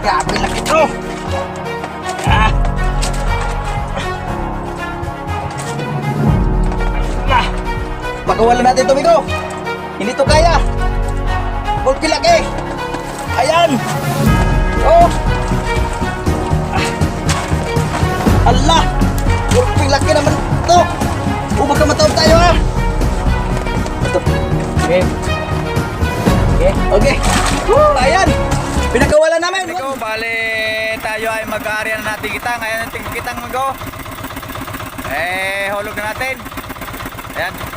Grabe laki to. Ah. Ah. Pagawalan natin ito, Migo. Hindi to kaya. Pulpi laki. Ayan. Oh. Ah. Allah. Pulpi laki naman to. Oh, baka matawag tayo ha. Ito. Okay. Okay. Okay. Woo, ayan. Pinagawalan namin. Ikaw, bale tayo ay mag-aari na natin kita. Ngayon natin kitang mag-go. Eh, hulog na natin. Ayan.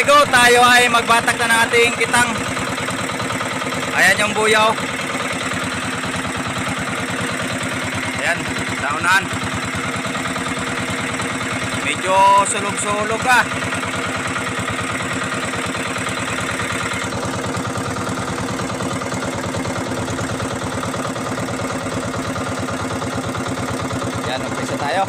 Mego, tayo ay magbatak na ng ating kitang. Ayan yung buyaw. Ayan, daunan. Medyo sulog-sulog ah. Ayan, umpisa tayo.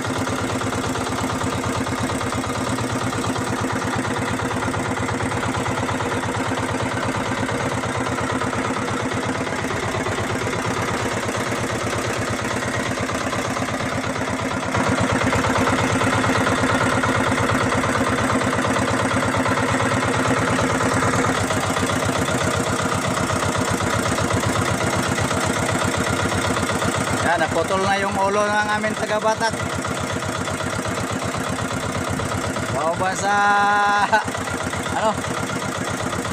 Yan, naputol na yung ulo ng aming taga-batak. Baba sa ano?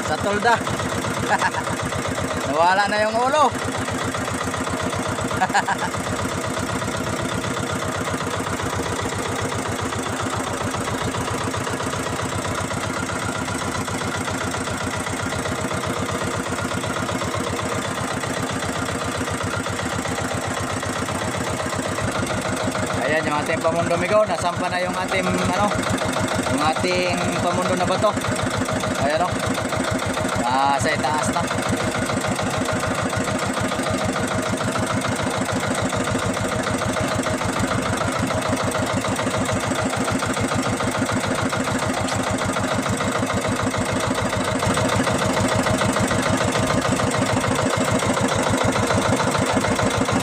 Sa tulda. Nawala na yung ulo. Ayan yung ating pamundo migo, nasampa na yung ating ano, yung ating pamundo na bato. Ayan o. Ah, sa itaas na.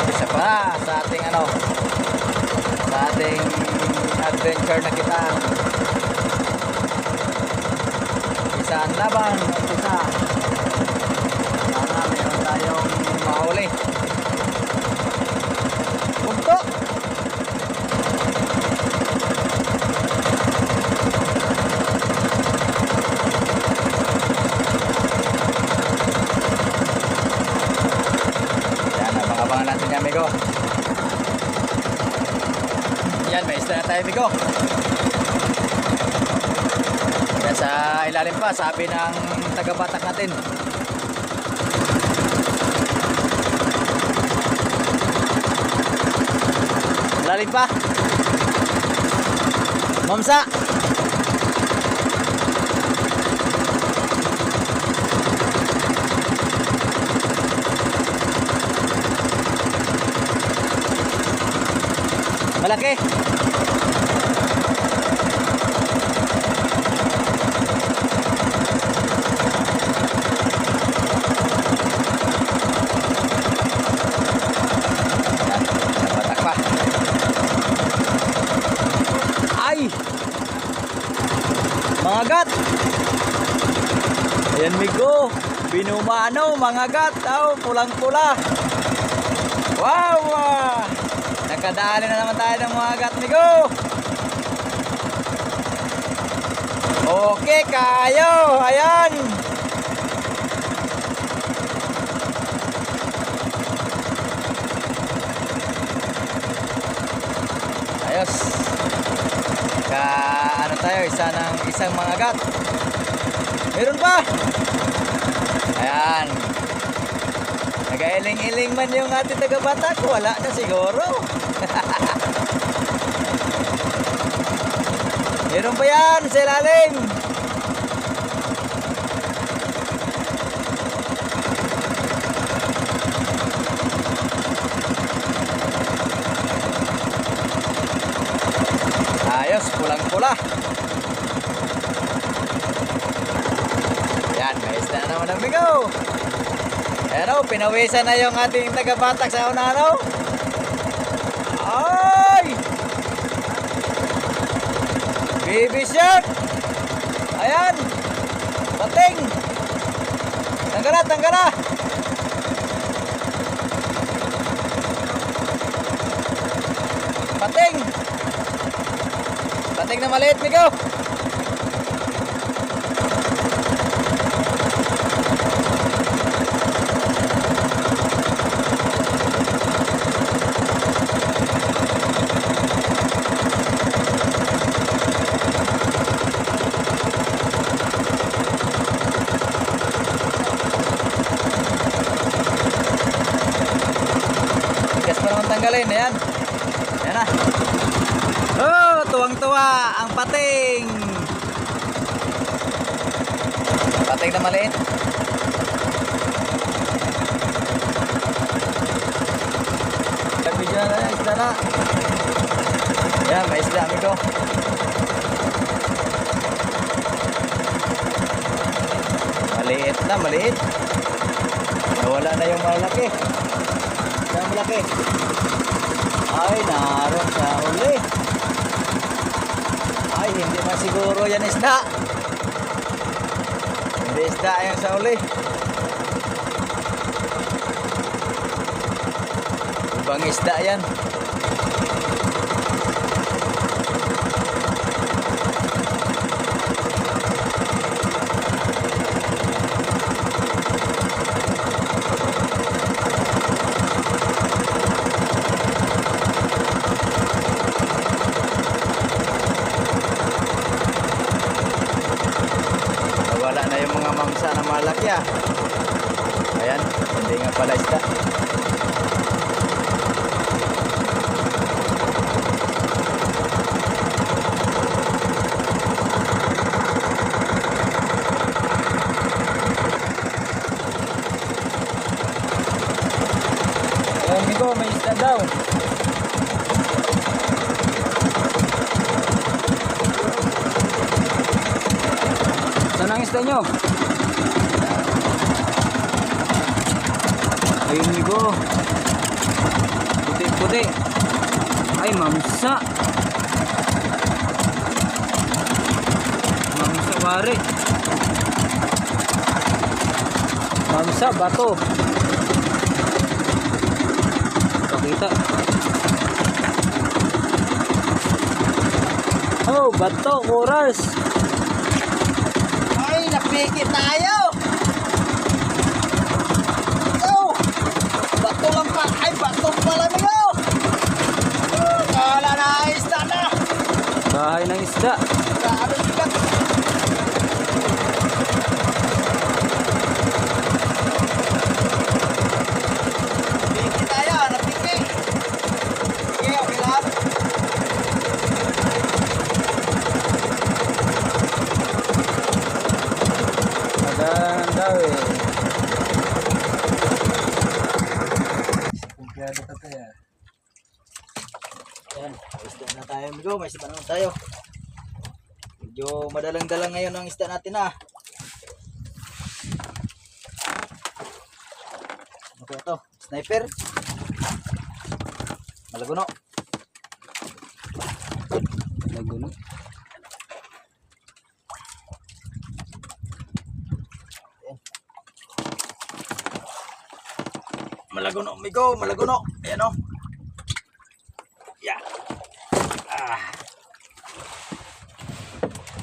Isa pa sa ating ano, sa ating adventure na kita. Isa ang laban, isa. Sana meron tayong mahuli. Punto! Yan, abang-abangan natin yan, amigo. Yan, may isda na tayo, amigo. Yan sa ilalim pa, sabi ng taga-batak natin. Ilalim pa. Mamsa. Malaki. Mga gat! Ayan, Migo. Binumano, mga gat. Oh, pulang-pula. Wow! ah. Na naman tayo ng mga gat, Migo. Okay, kayo. Ayan. Ayos. Ka ano tayo, isa ng isang mga gat. Meron pa. Ayan. Nagailing-iling man yung ating taga-batak. Wala na siguro. Meron pa yan sa ilalim. Ayos, pulang-pula. Yan, may isda na naman ang bigaw. Ayan o, pinawisan na yung ating taga-batak sa unano. Ay! Baby shark! Ayan! Pating! Tanggala, tanggala! Pating! Pating na maliit, Migo! Tigas pa naman tanggalin. Ayan. Ayan na. Oh, tuwang-tuwa ang pating. Pating na maliit. Nabigyan na isda na. Isda amigo. Maliit na, maliit. Nawala na yung malaki. Ang malaki. Ay, naroon sa uli. Ay, hindi man siguro yan isda. Hindi isda yan sa uli. Ibang isda yan. Nawala na yung mga mamsa na malaki ah. Ayan, hindi nga pala isda. Ayan, Migo, may isda daw. Isda nyo? Ayun Migo. Puti-puti. Ay, mamsa. Mamsa pare. Mamsa, bato. Pakita. Oh, bato, oras. Napikit tayo! Oh! Bato lang pa! Ay, bato pala nyo! Oh, kala na isda na! Bahay ng isda. Grabe sigat! Napikit tayo! Napikit! Sige, okay lang. Magandang daw eh. Kumpiyado ka kaya. Yan, may isda na tayo amigo, may isda na tayo. Medyo madalang-dalang ngayon ang isda natin ah. Ano kaya to? Sniper? Malaguno? Malaguno, migo, malaguno. Ayan o. Yeah. Ah,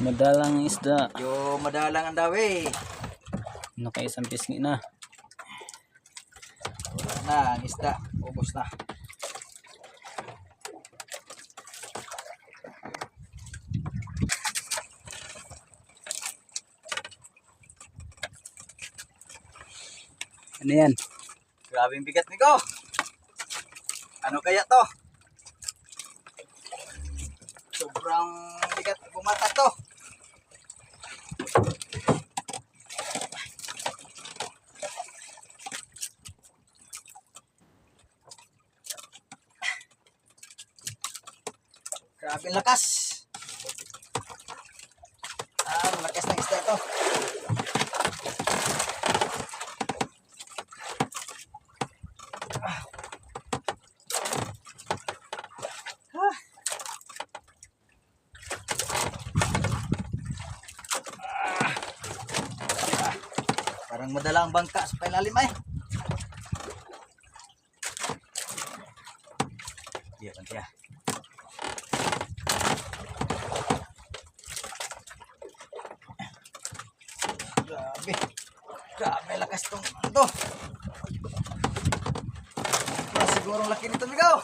Madalang isda. yo madalang ang dawi. Nakaisang pisngi na. Wala na, ang isda. Ubus na. Ano yan? Grabe ang bigat migo. Ano kaya to? Sobrang bigat bumata to. Grabe ang lakas. Ah, lakas ng isda to. Parang madala ang bangka sa pailalim ay. Iya, panti ah. Grabe. Grabe lakas tong ano to. Ah, sigurong laki nito bigaw.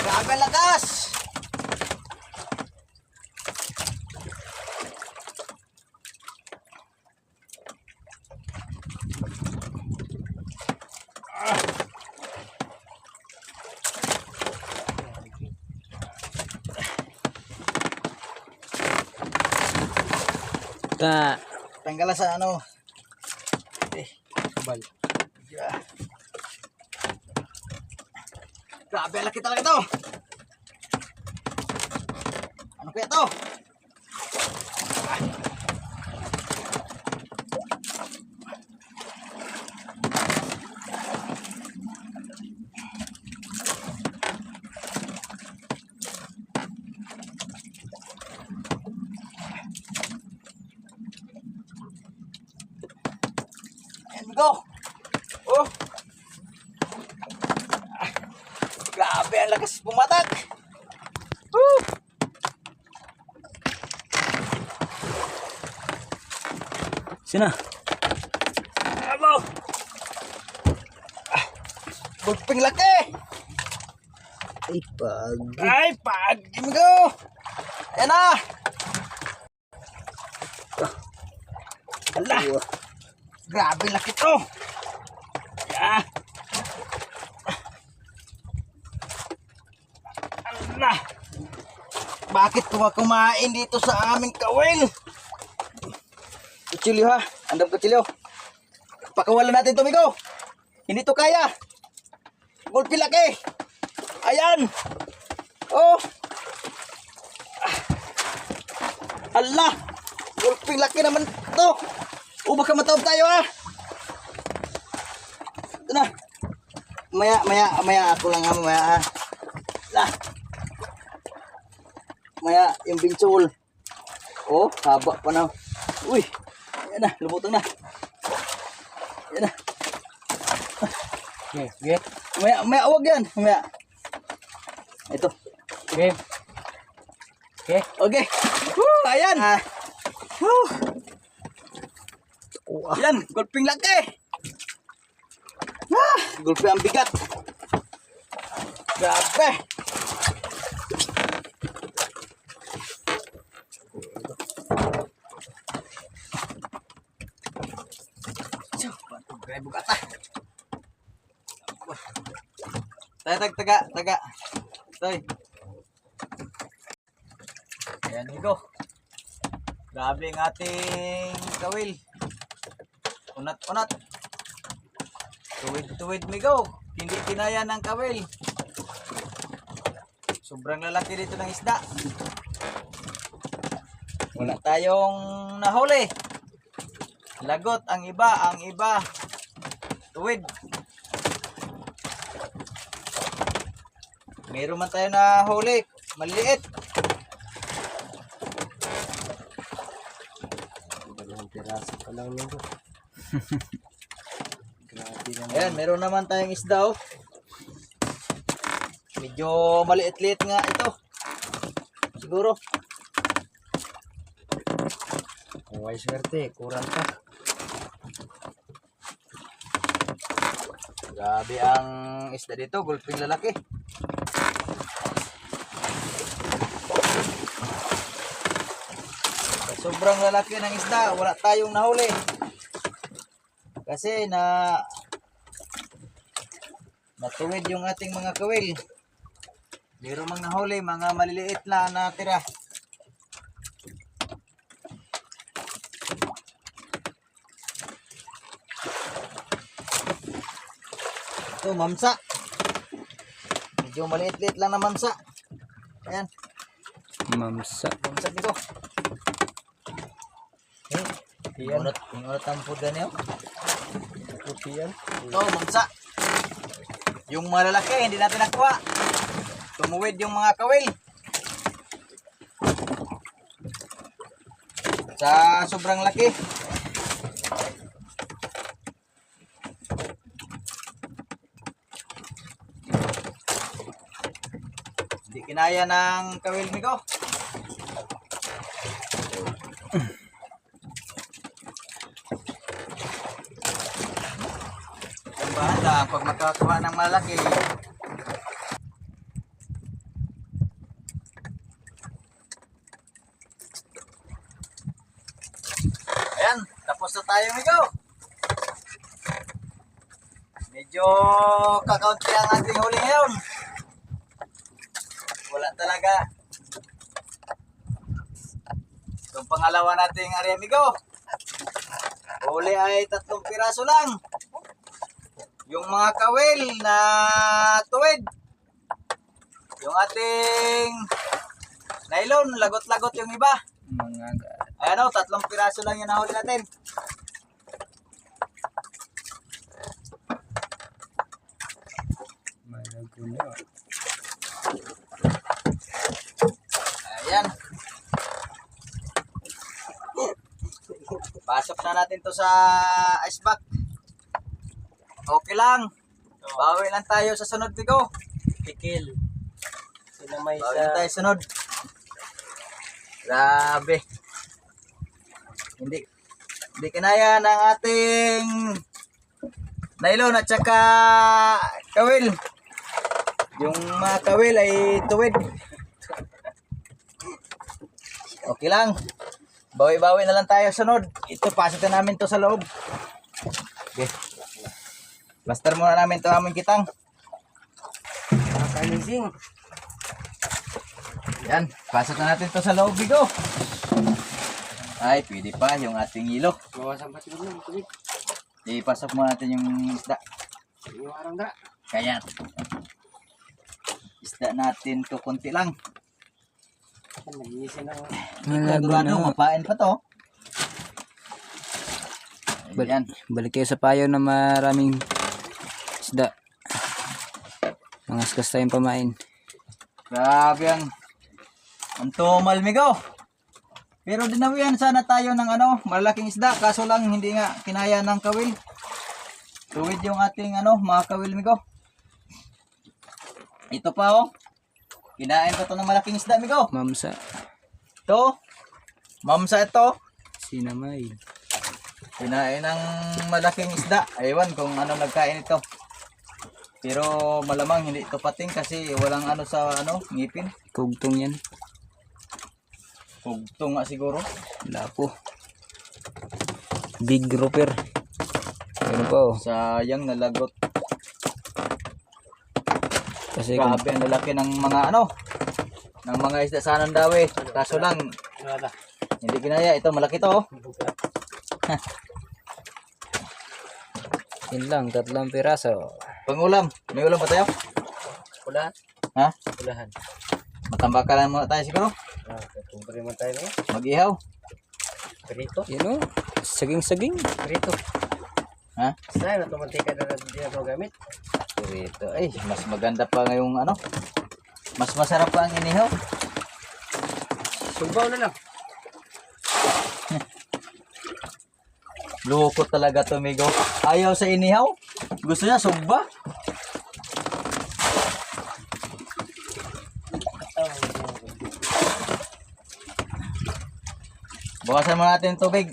Grabe lakas. Ta. Tanggal sa ano. Eh, bal. Yeah. Grabe, laki talaga to. Ano kaya to? Ayan, go. Oh. Ah, Grabe, ang lakas pumatak. Woo. Sina? Amo. Ah, Bulping laki. Ay, pag. Ay, pag. Give me go. Ayan na. Hala. Grabe laki to. Yeah. Hala. Bakit kuma kumain dito sa aming kawil? Kutsilyo ha. Andam kutsilyo. Pakawalan natin to, Migo. Hindi to kaya. Gulpi laki. Ayan. Oh. Ah. Allah. Gulping laki naman to. O baka mataob tayo ha. Ito na. Maya, maya, maya ako lang ha, maya ha. Lah. Maya, yung binsul. Oh, haba pa na. Uy. Ayan na, lumutang na. Ayan na. Okay, okay. Maya, maya, awag yan. Maya. Ito. Okay. Okay. Okay. Woo, ayan. Woo. Yan, gulping laki. Ah, gulping ang bigat. Grabe. Tayo, tag, taga, taga. Toy. Ayan, Migo. Grabe ang ating kawil. Unat-unat. Tuwid-tuwid, Migo. Hindi kinaya ng kawil. Sobrang lalaki dito ng isda. Wala tayong nahuli. Lagot ang iba, ang iba. Tuwid. Meron man tayo na huli. Maliit. Dalawang piraso pa lang nito. Grabe. Ayan, meron naman tayong isda oh. Medyo maliit-liit nga ito. Siguro. Kung may swerte, kurang pa. Grabe ang isda dito, gulping lalaki. Sobrang lalaki ng isda, wala tayong nahuli. Kasi na natuwid yung ating mga kawil. Meron mang nahuli, mga maliliit na natira. Ito, mamsa. Medyo maliit-liit lang na mamsa. Ayan, Mamsa. mamsa dito. Yan. Ingunot, ingunot ang na niyo. Puti yan. Ito, mamsa. Yung malalaki, hindi natin nakuha. Tumuwid yung mga kawil. Sa sobrang laki. Hindi kinaya ng kawil ni ko. Ang banda, pag makakuha ng malaki, Ayan, tapos na tayo, Migo. Medyo kakaunti ang ating huli ngayon. Wala talaga. Itong pangalawa nating area, Migo. Huli ay tatlong piraso lang. Yung mga kawil na tuwid. Yung ating nylon, lagot-lagot yung iba. Mga ga- Ayan o, tatlong piraso lang yung nahuli natin. Ayan. Pasok na natin to sa ice pack. Okay lang. Bawi lang tayo sa sunod bigo. Pikil. Sila may Bawi lang tayo sunod. Grabe. Hindi hindi kinaya ng ating nylon at saka kawil. Yung mga kawil ay tuwid. Okay lang. Bawi-bawi na lang tayo sunod. Ito, pasok na namin to sa loob. Okay. Plaster muna namin to aming kitang. Nakakalising. Yan, pasok na natin to sa loob, Bigo. Ay, pwede pa yung ating ilo. Mawasan pa siguro ng tubig. Ipasok muna natin yung isda. Yung arang da. Kaya, isda natin to konti lang. Nag-iisa ng Sigurado, mapain pa to. Ayan. Balik kayo sa payo na maraming isda. Mga askas tayong pamain. Grabe ang ang tumal. Pero dinawian sana tayo ng ano, malaking isda. Kaso lang, hindi nga kinaya ng kawil. Tuwid yung ating ano, mga kawil, Migo. Ito pa, oh. Kinain pa to ng malaking isda, Migo. Mamsa. Ito. Mamsa ito. Sinamay. Kinain ng malaking isda. Ewan kung ano nagkain ito. Pero malamang hindi ito pating kasi walang ano sa ano, ngipin. Kugtong yan. Pugto nga siguro. Lapo. Big grouper. Ano pa oh. Sayang nalagot. Kasi kung Grabe ang lalaki ng mga ano, ng mga isda sa Anandawe. Kaso lang, hindi kinaya. Ito, malaki to. oh. yun lang, tatlong piraso. Pangulam. May ulam pa tayo? Pula. Ha? Pulahan. Matambakalan muna tayo siguro. Ah, kumpare mo tayo no? Mag-ihaw. Prito. Yun oh. Saging-saging. Prito. Ha? Saan na tumantika na natin din ito gamit? Ito, ay, mas maganda pa ngayong ano. Mas masarap pa ang inihaw. Subaw na lang. Loko talaga to, Migo. Ayaw sa inihaw. Gusto niya sugba? Bukasan mo natin tubig.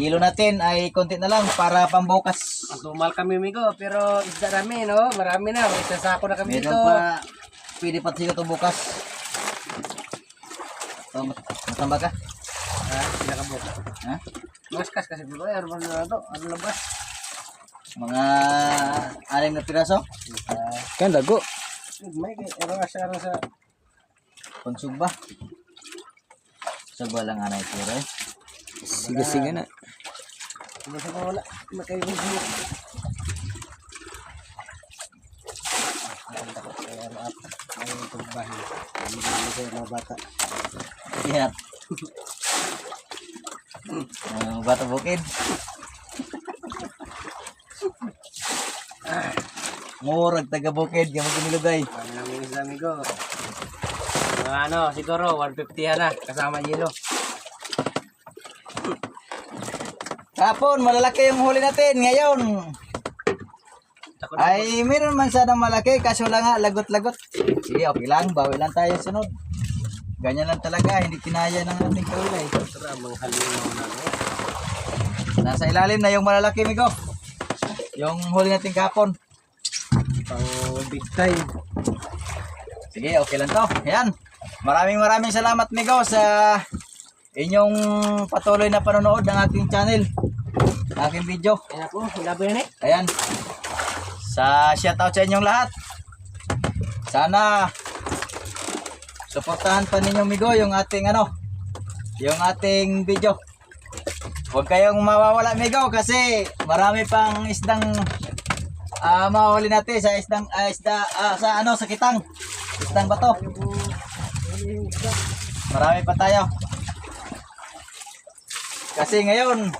Hilo natin ay konti na lang para pambukas. Tumal kami, migo. Pero isda namin, no? Marami na. May sasako na kami Meron dito. pa, pwede pa siya ito bukas. Oh, mat- matamba ka? Ha? Pinakabuka. Ha? Maskas kasi bro. Ano ba na to? Ano labas? Mga anim na piraso. Ah, Kan dago. may ano asa ano sa Pangsugba. Sugba lang anay puro eh. Siga-siga na. ano sa wala. Makaibig mo. Ang ay pagbahi. Hindi mo sa mga bata. Yan. Ang bata bukid. Murag taga bukid, gamag kumilugay. Ano namin isda, migo. Mga ano, siguro 150 na kasama yelo. Kapon, malalaki yung huli natin. Ngayon, ay meron man sanang malaki, kaso lang nga, lagot-lagot. Sige, okay lang, bawi lang tayo sunod. Ganyan lang talaga, hindi kinaya ng ating kaulay. Tara, mga halimaw na ako. Nasa ilalim na yung malalaki, Migo. Yung huli natin kapon. Pang big time. Sige, okay lang to. Ayan. Maraming maraming salamat, Migo, sa inyong patuloy na panonood ng ating channel. Aking video. Ayan ako, labi na eh. Ayan. Sa shoutout sa inyong lahat. Sana suportahan pa ninyo Migo yung ating ano, yung ating video. Huwag kayong mawawala Migo kasi marami pang isdang ah mahuli natin sa isdang ah, isda ah, sa ano sa kitang. Isdang bato. Marami pa tayo. Kasi ngayon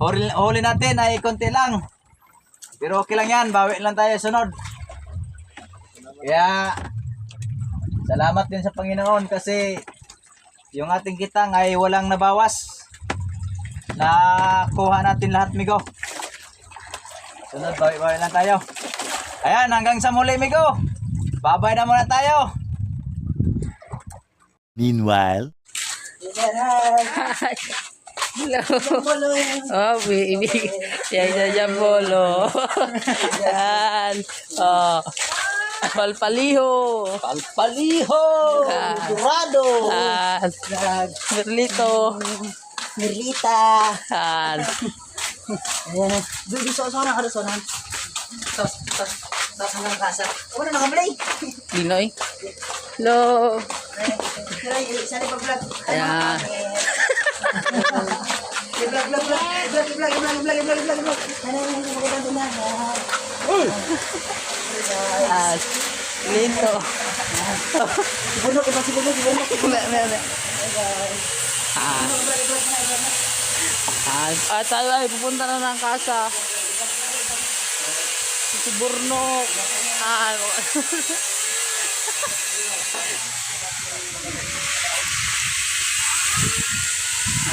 huli, natin ay konti lang. Pero okay lang yan, bawi lang tayo sunod. Kaya, salamat din sa Panginoon kasi yung ating kitang ay walang nabawas. Nakuha natin lahat, Migo. Sunod, bawi-bawi lang tayo. Ayan, hanggang sa muli, Migo. Babay na muna tayo. Meanwhile, Hello. Oh, baby. Yan, yan, yan, bolo. Yan. Oh. Palpaliho. Palpaliho! Ah. Dorado! Yan. Merlito. Mirita! Yan. Doon, di sosonan ka sosonan. Tos, tos, tos hanggang kasa. Ano na nakablay? Linoy. Hello. Isa na pag-vlog. Ayan. Vlog, vlog, vlog. Vlog, vlog, vlog, vlog, vlog, vlog, vlog, vlog. Ano, ano, ano, maganda na. Yan. Lito. Sibunok, iba sibunok, sibunok. Me, me, me. Ah. Ah, ah, tayo ay pupunta na ng kasa. Si Burnok. Ah,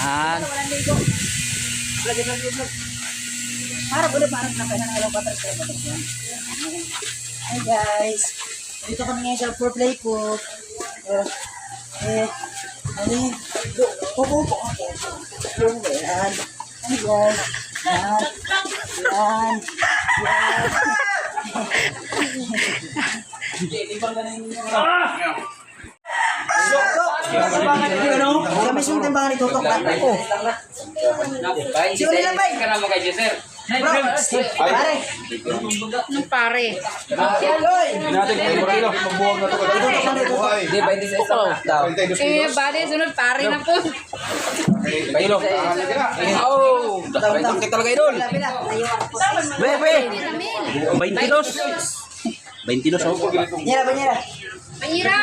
Yan. Para boleh parang na kaya ng kayo. Hi guys. Dito kami ngayon sa for play ko. Eh, eh, ano yun? Popo po ako. Yan? Hi guys. Yan. Yan. Kami sung timbangan ni Totok. Oh. Sino nila ba? Bro, pare. Nung pare. Eh, bali, sunod pare na po. Bebe. 22. 22 ako. Nyera, ba nyera? Mahira.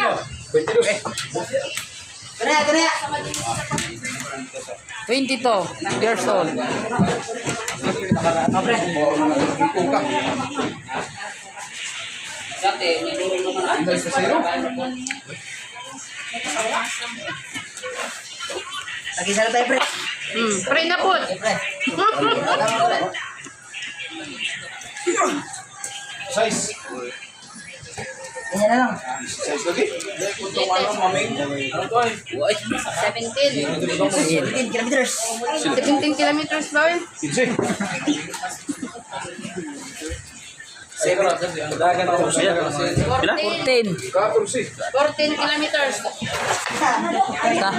Kena, kena. 22 years old. Lagi sana tayo, pre. Hmm, pre na po. Pre. Tama, pre. Size. Ayan na lang. Size lagi. 17. 17 kilometers. 17 kilometers ba eh? 15. Dagan ako siya. 14. 14. 14 kilometers. Ta.